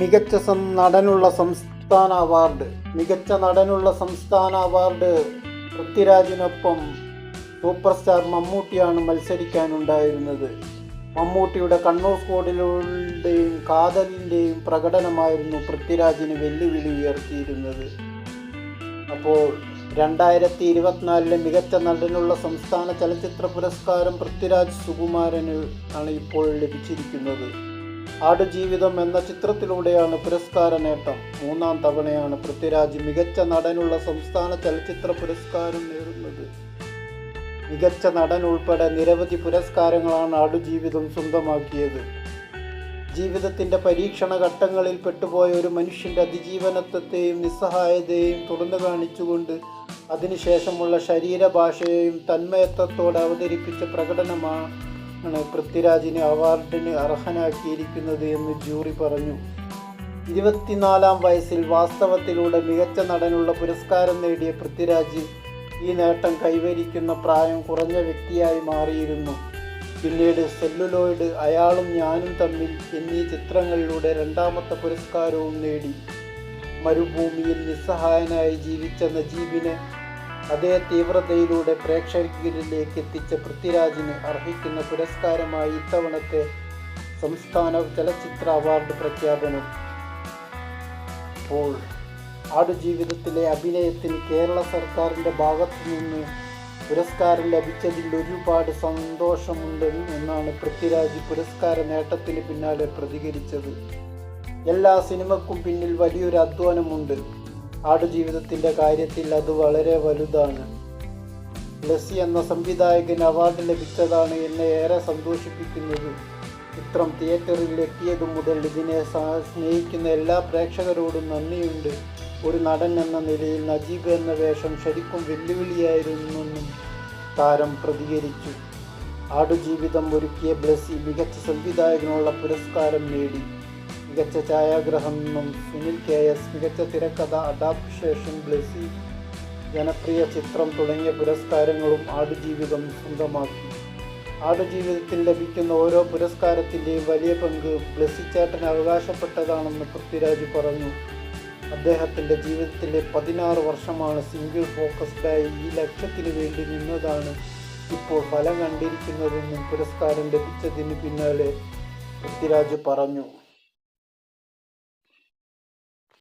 മികച്ച നടനുള്ള സംസ്ഥാന അവാർഡ് മികച്ച നടനുള്ള സംസ്ഥാന അവാർഡ് പൃഥ്വിരാജിനൊപ്പം സൂപ്പർ സ്റ്റാർ മമ്മൂട്ടിയാണ് മത്സരിക്കാനുണ്ടായിരുന്നത്. മമ്മൂട്ടിയുടെ കണ്ണൂർ സ്കോഡിലുടെയും കാതലിന്റെയും പ്രകടനമായിരുന്നു പൃഥ്വിരാജിന് വെല്ലുവിളി ഉയർത്തിയിരുന്നത്. അപ്പോൾ രണ്ടായിരത്തി ഇരുപത്തിനാലിലെ മികച്ച നടനുള്ള സംസ്ഥാന ചലച്ചിത്ര പുരസ്കാരം പൃഥ്വിരാജ് സുകുമാരന് ആണ് ഇപ്പോൾ ലഭിച്ചിരിക്കുന്നത്. ആടുജീവിതം എന്ന ചിത്രത്തിലൂടെയാണ് പുരസ്കാര നേട്ടം. മൂന്നാം തവണയാണ് പൃഥ്വിരാജ് മികച്ച നടനുള്ള സംസ്ഥാന ചലച്ചിത്ര പുരസ്കാരം നേടുന്നത്. മികച്ച നടൻ ഉൾപ്പെടെ നിരവധി പുരസ്കാരങ്ങളാണ് ആടുജീവിതം സ്വന്തമാക്കിയത്. ജീവിതത്തിന്റെ പരീക്ഷണ ഘട്ടങ്ങളിൽ പെട്ടുപോയ ഒരു മനുഷ്യന്റെ അതിജീവനത്വത്തെയും നിസ്സഹായതയെയും തുറന്നു കാണിച്ചുകൊണ്ട് അതിനുശേഷമുള്ള ശരീരഭാഷയെയും തന്മയത്വത്തോടെ അവതരിപ്പിച്ച പ്രകടനമാണ് പൃഥ്വിരാജിന് അവാർഡിന് അർഹനാക്കിയിരിക്കുന്നത് എന്ന് ജൂറി പറഞ്ഞു. ഇരുപത്തിനാലാം വയസ്സിൽ വാസ്തവത്തിലൂടെ മികച്ച നടനുള്ള പുരസ്കാരം നേടിയ പൃഥ്വിരാജ് ഈ നേട്ടം കൈവരിക്കുന്ന പ്രായം കുറഞ്ഞ വ്യക്തിയായി മാറിയിരുന്നു. പിന്നീട് സെല്ലുലോയിഡ് അയാളും ഞാനും തമ്മിൽ എന്നീ ചിത്രങ്ങളിലൂടെ രണ്ടാമത്തെ പുരസ്കാരവും നേടി. മരുഭൂമിയിൽ നിസ്സഹായനായി ജീവിച്ച നജീബിനെ അതേ തീവ്രതയിലൂടെ പ്രേക്ഷകരിലേക്ക് എത്തിച്ച പൃഥ്വിരാജിന് അർഹിക്കുന്ന പുരസ്കാരമായി ഇത്തവണത്തെ സംസ്ഥാന ചലച്ചിത്ര അവാർഡ് പ്രഖ്യാപനം. അപ്പോൾ ആടുജീവിതത്തിലെ അഭിനയത്തിന് കേരള സർക്കാരിന്റെ ഭാഗത്തു നിന്ന് പുരസ്കാരം ലഭിച്ചതിൽ ഒരുപാട് സന്തോഷമുണ്ട് എന്നാണ് പൃഥ്വിരാജ് പുരസ്കാര നേട്ടത്തിന് പിന്നാലെ പ്രതികരിച്ചത്. എല്ലാ സിനിമക്കും പിന്നിൽ വലിയൊരു അധ്വാനമുണ്ട്. ആടുജീവിതത്തിന്റെ കാര്യത്തിൽ അത് വളരെ വലുതാണ്. ലസി എന്ന സംവിധായകന് അവാർഡ് ലഭിച്ചതാണ് എന്നെ ഏറെ സന്തോഷിപ്പിക്കുന്നത്. ചിത്രം തിയേറ്ററിൽ എത്തിയതു മുതൽ ഇതിനെ സ്നേഹിക്കുന്ന എല്ലാ പ്രേക്ഷകരോടും നന്ദിയുണ്ട്. ഒരു നടൻ എന്ന നിലയിൽ നജീബ് എന്ന വേഷം ശരിക്കും വെല്ലുവിളിയായിരുന്നെന്നും താരം പ്രതികരിച്ചു. ആടുജീവിതം ഒരുക്കിയ ബ്ലസ്സി മികച്ച സംവിധായകനുള്ള പുരസ്കാരം നേടി. മികച്ച ഛായാഗ്രഹണം സുനിൽ കെ എസ് മികച്ച തിരക്കഥ അഡാപ്റ്റേഷൻ ബ്ലെസി ജനപ്രിയ ചിത്രം തുടങ്ങിയ പുരസ്കാരങ്ങളും ആടുജീവിതം സ്വന്തമാക്കി. ആടുജീവിതത്തിൽ ലഭിക്കുന്ന ഓരോ പുരസ്കാരത്തിന്റെയും വലിയ പങ്ക് ബ്ലസ്സിച്ചേട്ടന് അവകാശപ്പെട്ടതാണെന്ന് പൃഥ്വിരാജ് പറഞ്ഞു. അദ്ദേഹത്തിന്റെ ജീവിതത്തിലെ പതിനാറ് വർഷമാണ് സിംഗിൾ ഫോക്കസ്ഡായി ഈ ലക്ഷ്യത്തിന് വേണ്ടി നിന്നതാണ് ഇപ്പോൾ ഫലം കണ്ടിരിക്കുന്നതെന്നും പുരസ്കാരം ലഭിച്ചതിന് പിന്നാലെ പൃഥ്വിരാജ് പറഞ്ഞു.